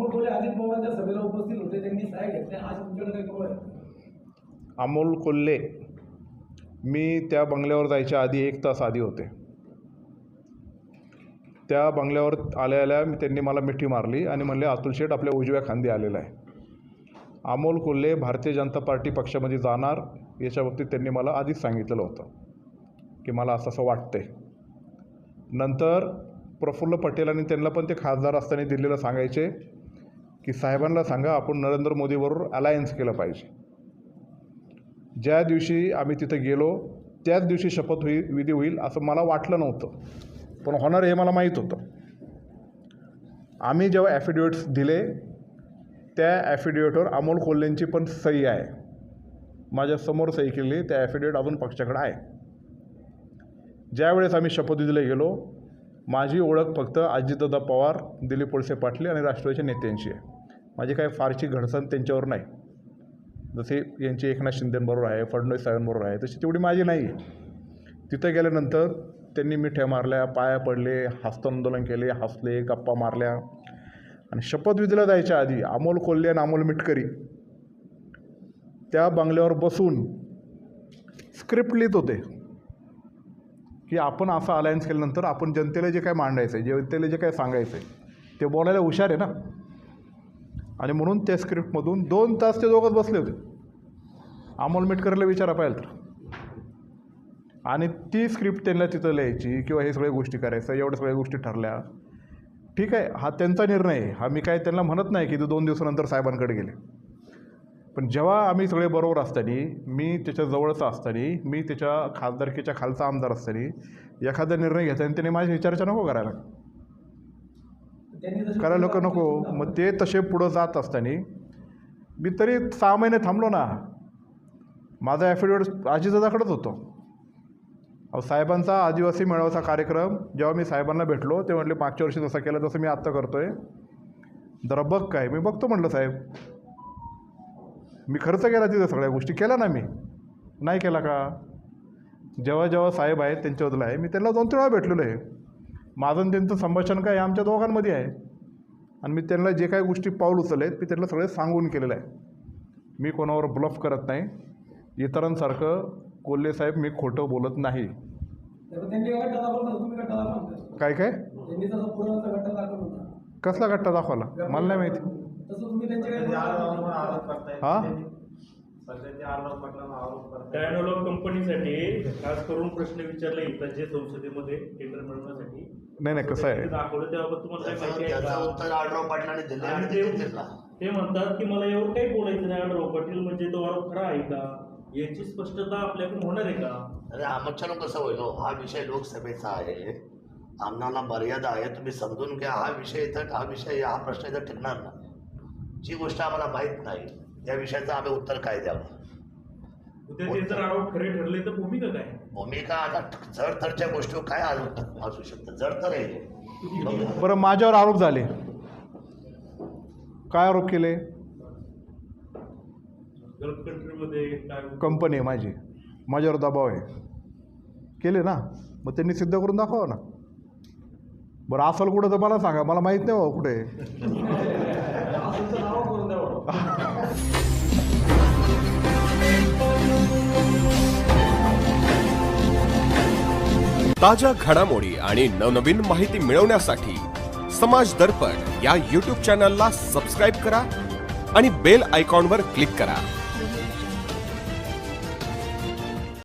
अमोल कोल्हे अजित पवारांच्या सभेला उपस्थित होते. त्यांनी सह्या घेतल्या. आज तुमच्याकडे काही करू आहे? अमोल कोल्हे मी त्या बंगल्यावर जायच्या आधी एक तास आधी होते. त्या बंगल्यावर आल्या आल्या त्यांनी मला मिठी मारली आणि म्हणले अतुल शेठ आपल्या उजव्या खांदी आलेला आहे. अमोल कोल्हे भारतीय जनता पार्टी पक्षामध्ये जाणार याच्या बाबतीत त्यांनी मला आधीच सांगितलेलं होतं की मला असं असं वाटतंय. नंतर प्रफुल्ल पटेल आणि त्यांना पण ते खासदार असताना दिल्लीला सांगायचे की साहेबांना सांगा आपण नरेंद्र मोदीबरोबर अलायन्स केलं पाहिजे. ज्या दिवशी आम्ही तिथं गेलो त्याच दिवशी शपथ होईल विधी होईल असं मला वाटलं नव्हतं. पण होणार हे मला माहीत होतं. आम्ही जेव्हा ॲफिडेविट्स दिले त्या ॲफिडेविटवर अमोल कोल्हेंची पण सही आहे. माझ्यासमोर सही केली त्या ॲफिडेविट अजून पक्षाकडे आहे. ज्यावेळेस आम्ही शपथविधीला गेलो माझी ओळख फक्त अजितदादा पवार दिलीप वळसे पाटील आणि राष्ट्रवादीच्या नेत्यांची आहे. माझी काही फारशी घडसण त्यांच्यावर नाही. जसे यांची एकनाथ शिंदेबरोबर आहे फडणवीस साहेबांबरोबर आहे तशी तेवढी माझी नाही. आहे तिथं गेल्यानंतर त्यांनी मिठ्या मारल्या पाया पडले हस्तांदोलन केले हसले गप्पा मारल्या. आणि शपथविधीला जायच्या आधी अमोल कोल्हे आणि अमोल मिटकरी त्या बंगल्यावर बसून स्क्रिप्ट लिहित होते. की आपण असा अलायन्स केल्यानंतर आपण जनतेला जे काय मांडायचं आहे जनतेला जे काय सांगायचं आहे ते बोलायला हुशार आहे ना? आणि म्हणून त्या स्क्रिप्टमधून दोन तास ते दोघंच बसले होते. अमोल मिटकरला विचारा पाहिजे तर. आणि ती स्क्रिप्ट त्यांना तिथं लिहायची किंवा हे सगळ्या गोष्टी करायचं एवढ्या सगळ्या गोष्टी ठरल्या. ठीक आहे हा त्यांचा निर्णय आहे. हा मी काय त्यांना म्हणत नाही की ते दोन दिवसानंतर साहेबांकडे गेले. पण जेव्हा आम्ही सगळे बरोबर असताना मी त्याच्या जवळचा असताना मी त्याच्या खासदारकीच्या खालचा आमदार असताना एखादा निर्णय घेताना त्याने माझ्या विचाराचा नको करायला. करायला नको नको. मग ते तसे पुढं जात असताना मी तरी सहा महिने थांबलो ना. माझा ॲफिडेविट अजितदादाकडेच होतो. अहो साहेबांचा आदिवासी मेळाव्याचा कार्यक्रम जेव्हा मी साहेबांना भेटलो ते म्हटले मागच्या वर्षी जसं केलं तसं मी आत्ता करतो आहे जरा बघ काय. मी बघतो म्हटलं साहेब मी खर्च केला तिथं सगळ्या गोष्टी. केल्या ना मी. नाही केला का? जेव्हा जेव्हा साहेब आहेत त्यांच्याबद्दल आहे. मी त्यांना दोन तीन वेळा भेटलेलो आहे. माझं आणि त्यांचं संभाषण काय आमच्या दोघांमध्ये आहे. आणि मी त्यांना जे काही गोष्टी पाऊल उचलले आहेत मी त्यांना सगळे सांगून केलेलं आहे. मी कोणावर ब्लफ करत नाही. इतरांसारखं कोल्हे साहेब मी खोटं बोलत नाही. काय काय? कसला गट्टा दाखवला मला नाही माहिती. तसं तुम्ही त्यांच्याकडे हां? डायनॉलॉग कंपनीसाठी खास करून प्रश्न विचारले येतात जे संसदेमध्ये टेंडर मिळवण्यासाठी. नाही नाही कसं आहे? ते दाखवलं त्याबाबत तुम्हाला काय माहिती आहे? आणि ते म्हणतात की मला एवढं काही बोलायचं नाही. आढळराव पाटील म्हणजे तो आरोप खरा आहे का? याची स्पष्टता आपल्याकडून होणार आहे का? अरे आमच्यानं कसं होईल हो? हा विषय लोकसभेचा आहे. आमदारांना मर्यादा आहे. तुम्ही समजून घ्या. हा विषय इथं हा विषय हा प्रश्न इथं टिकणार नाही. जी गोष्ट आम्हाला माहीत नाही त्या विषयाचं आम्ही उत्तर काय द्यावं? उद्या ते जर आरोप खरे ठरले तर भूमिका काय? भूमिका आता तरच्या काय आलो असू शकतं? जड तर आहे. बरं माझ्यावर आरोप झाले. काय आरोप केले? गल्फ कंट्रीमध्ये काय कंपनी आहे माझी. माझ्यावर दबाव आहे. केले ना? मग त्यांनी सिद्ध करून दाखवा ना? बरं असल कुठं तर मला सांगा मला माहीत नाही हो कुठे. ताज्या घडामोडी आणि नवनवीन माहिती मिळवण्यासाठी समाज दर्पण या यूट्यूब चॅनलला सबस्क्राईब करा आणि बेल आयकॉनवर क्लिक करा.